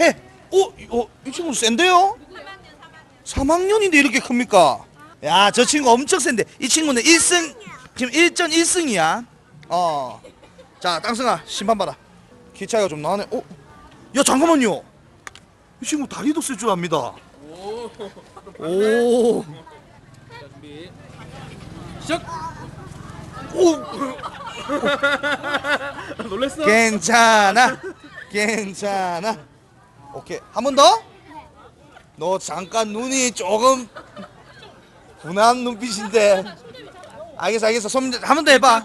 해. 오, 어, 이 친구 센데요? 3학년 인데 이렇게 큽니까? 야, 저 친구 엄청 센데. 이 친구는 1승, 지금 1전 1승이야. 어. 자, 땅승아, 심판 받아. 키 차이가 좀 나네. 어? 야, 잠깐만요. 이 친구 다리도 쓸 줄 압니다. 오. 오. 자, 준비. 시작. 오. 놀랬어? 괜찮아. 괜찮아. 오케이. 한 번 더? 너 잠깐 눈이 조금 분한 눈빛인데. 알겠어, 알겠어. 손 한 번 더 해봐.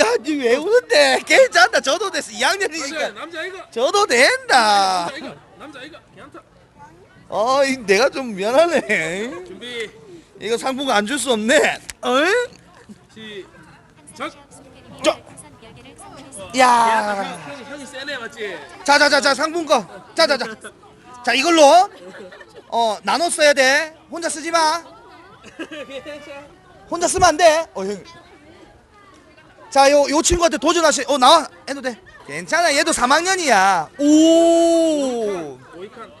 야, 니 왜 우는데? 괜찮다. 저도 됐어. 남자 2학년이니까. 남자아이가. 저도 된다. 남자아이가. 남자아이가. 괜찮다. 어, 이 내가 좀 미안하네. 준비. 이거 상품 안 줄 수 없네. 어이? 시작. 저. 야, 야. 형, 형이 형이 세네 맞지? 자자자자 상품권 자자자. 자 이걸로 어 나눠 써야 돼. 혼자 쓰지 마. 혼자 쓰면 안 돼. 어, 형. 자요 요 친구한테 도전하시 어 나와. 해도 돼. 괜찮아. 얘도 3학년이야. 오야 오이칸.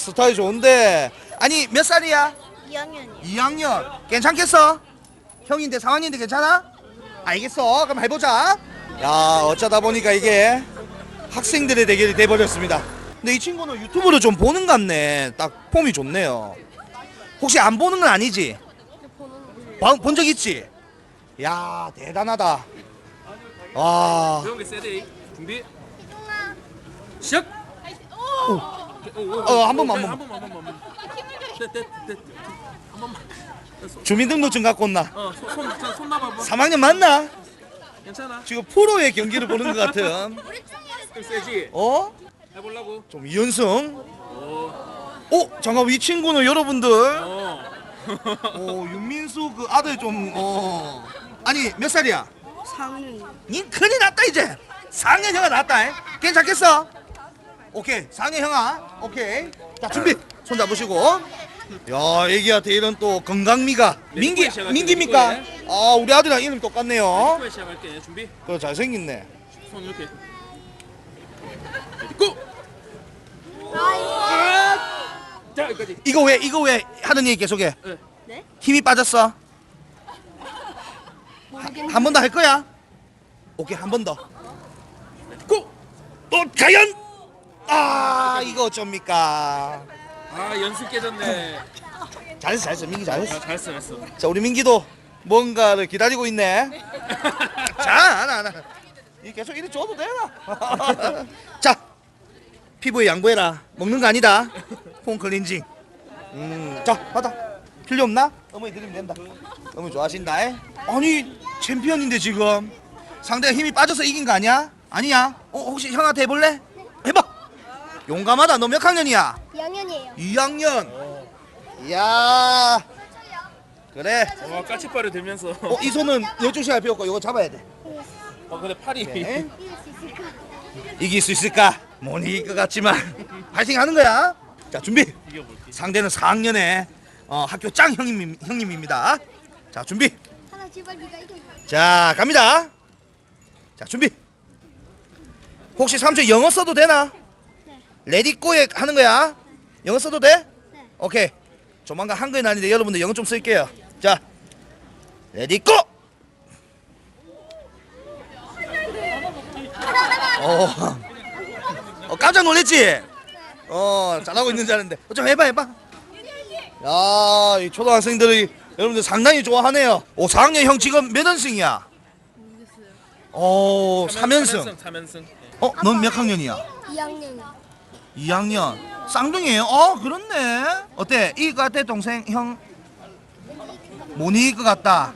스타일 좋은데. 아니 몇 살이야? 2학년이요. 2학년. 괜찮겠어? 형인데 3학년인데 괜찮아? 알겠어. 그럼 해보자 야 어쩌다 보니까 이게 학생들의 대결이 돼버렸습니다 근데 이 친구는 유튜브를 좀 보는 것 같네 딱 폼이 좋네요 혹시 안 보는 건 아니지 본 적 있지 야 대단하다 와 배운 게 세대. 준비. 시작. 어, 한 번만, 한 번만. 한 번만. 주민등록증 갖고 온나 어, 손, 손, 손, 손. 3학년 맞나 괜찮아. 지금 프로의 경기를 보는 것 같은 좀 세지. 어? 해보려고. 좀 이연승 오. 어 잠깐 이 친구는 여러분들 어. 어 윤민수 그 아들 좀 어. 아니 몇 살이야? 4학년이요. 니 큰일 났다 이제 4학년 형아 났다 잉? 괜찮겠어? 오케이 4학년 형아 오케이 자 준비 손 잡으시고 야 애기한테 이런 또 건강미가 민기 리코에 시작할게, 민기입니까? 아 우리 아들이랑 이름 똑같네요 초에 시작할게. 준비. 그 잘생겼네 손 이렇게. 고. 자, 여기까지. 이거 왜 이거 왜 하는 얘기 계속해 네. 네? 힘이 빠졌어. 한 번 더 할 거야 오케이 한 번더 고. 또 과연 아 이거 어쩝니까 아, 연습 깨졌네. 잘했어 잘했어. 민기 잘했어. 아, 잘했어, 잘했어. 자 우리 민기도 뭔가를 기다리고 있네. 자 하나 하나. 이 계속 이리 줘도 되나. 자 피부에 양보해라. 먹는 거 아니다. 폼 클렌징 음자 받아. 필요 없나? 어머니 드리면 된다. 어머니 좋아하신다 에? 아니 챔피언인데 지금. 상대가 힘이 빠져서 이긴 거 아니야? 아니야. 어 혹시 형한테 해볼래 용감하다 너 몇 학년이야 2학년이에요. 2학년. 이야. 그래. 와, 까치발을 들면서. 어, 이 손은 이쪽 시간 배웠고 이거 잡아야 돼. 어, 근데 팔이. 네. 이길 수 있을까? 이길 수 있을까? 못 이길 것 같지만 파이팅 하는 거야. 자, 준비. 이겨볼게. 상대는 4학년의 어, 학교 짱 형님, 형님입니다. 자, 준비. 하나 제발 네가 이겨. 자, 갑니다. 자, 준비. 혹시 삼촌 영어 써도 되나? 네. 레디꼬에 하는 거야. 영어 써도 돼? 네. 오케이. 조만간 한글은 아닌데 여러분들 영어 좀 쓸게요. 자, 레디꼬. 어, 어 깜짝 놀랬지? 어, 잘하고 있는 줄 알았는데. 어, 좀 해봐, 해봐. 야, 이 초등학생들이 여러분들 상당히 좋아하네요. 오, 4학년 형 지금 몇 연승이야? 오, 3연승. 3연승. 어, 넌 몇 학년이야? 2학년이요. 2학년. 쌍둥이에요? 어, 그렇네. 어때? 이길 것 같아, 동생? 형? 못 이길 것 같다.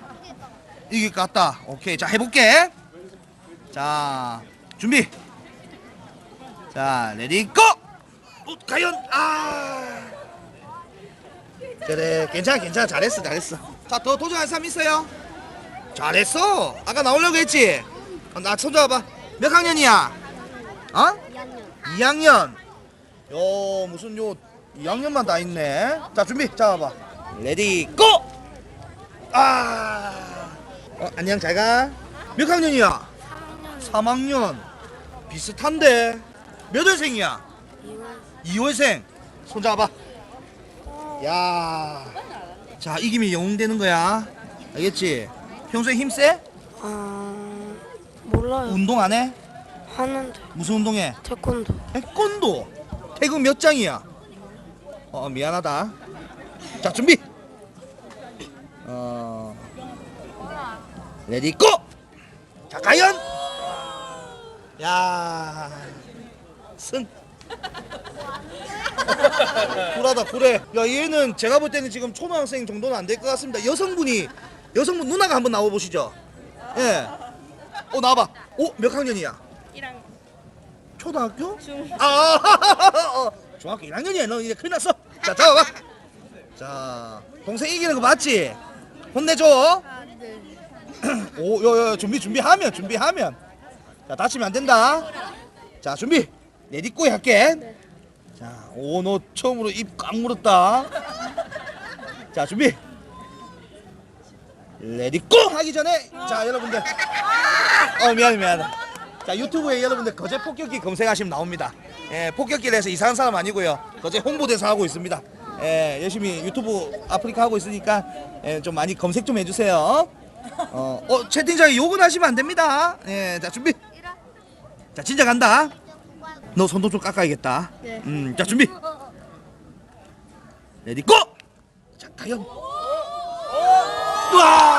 이길 것 같다. 오케이. 자, 해볼게. 자, 준비. 자, 레디 고! 어, 과연, 아. 그래, 괜찮아, 괜찮아. 잘했어, 잘했어. 자, 더 도전할 사람 있어요? 잘했어. 아까 나오려고 했지? 어, 나 손잡아봐. 몇 학년이야? 어? 2학년. 2학년. 요 무슨 요 2학년만 다 있네. 자 준비 잡아봐. 레디 고. 아. 어, 안녕 잘 가. 몇 학년이야? 3학년. 비슷한데. 몇 월생이야? 2월생 손 잡아봐 야. 자 이기면 영웅 되는 거야 알겠지? 평소에 힘 세? 아 몰라요. 운동 안 해? 하는데 무슨 운동해? 태권도. 태권도 태극 몇 장이야? 어 미안하다. 자 준비. 어 레디 고! 자 과연? 야 승. 쿨하다 쿨해. 야 얘는 제가 볼 때는 지금 초등학생 정도는 안 될 것 같습니다. 여성분이 여성분 누나가 한번 나와 보시죠. 예어 나와봐. 오몇 학년이야? 1학년 초등학교? 중 아, 어, 중학교 1학년이야. 너 이제 큰일 났어. 자, 잡아봐. 자, 동생 이기는 거 맞지? 혼내줘. 오, 요, 요, 준비, 준비하면, 준비하면. 자, 다치면 안 된다. 자, 준비. 내 딛고 할게. 자, 오, 너 처음으로 입 꽉 물었다. 자, 준비. 레디 고 하기 전에 자 여러분들 어 미안해 미안해 자 유튜브에 여러분들 거제 폭격기 검색하시면 나옵니다. 예 폭격기에서 이상한 사람 아니고요. 거제 홍보대사 하고 있습니다. 예 열심히 유튜브 아프리카 하고 있으니까 예, 좀 많이 검색 좀 해주세요. 어, 어 채팅창에 욕은 하시면 안 됩니다. 예 자 준비. 자 진짜 간다. 너 손도 좀 깎아야겠다. 네. 음 자 준비. 레디 고! 자 과연. 우와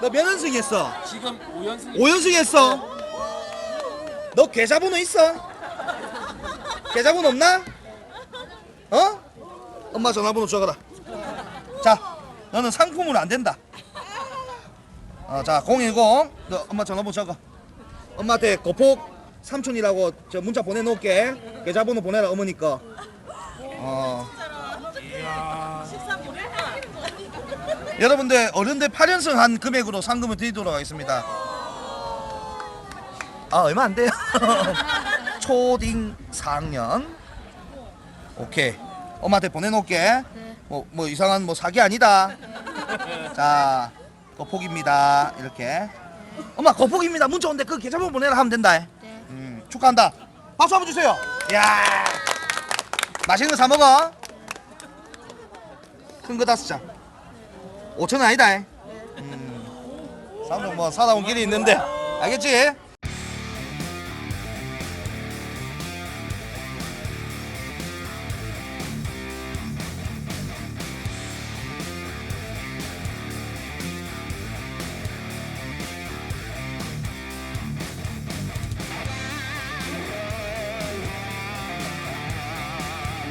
너 몇 연승 했어? 지금 5연승 5연승 했어 너 계좌번호 있어? 계좌번호 없나? 어? 엄마 전화번호 적어라 자 너는 상품으로 안 된다 어, 자 010, 너 엄마 전화번호 적어 엄마한테 거폭 삼촌이라고 저 문자 보내놓을게 계좌번호 보내라 어머니 거 여러분들 어른들 8연승 한 금액으로 상금을 드리도록 하겠습니다. 아 얼마 안 돼요. 초딩 4학년. 오케이. 엄마한테 보내놓을게. 뭐, 뭐 이상한 뭐 사기 아니다. 자 거폭입니다. 이렇게. 엄마 거폭입니다. 문자 온대 그 계좌번호 보내라 하면 된다. 네. 음, 축하한다. 박수 한번 주세요. 야 맛있는 거 사 먹어. 큰 거 다섯 장. 5천 원 아니다. 음, 사람 뭐 사다 온 길이 있는데 알겠지?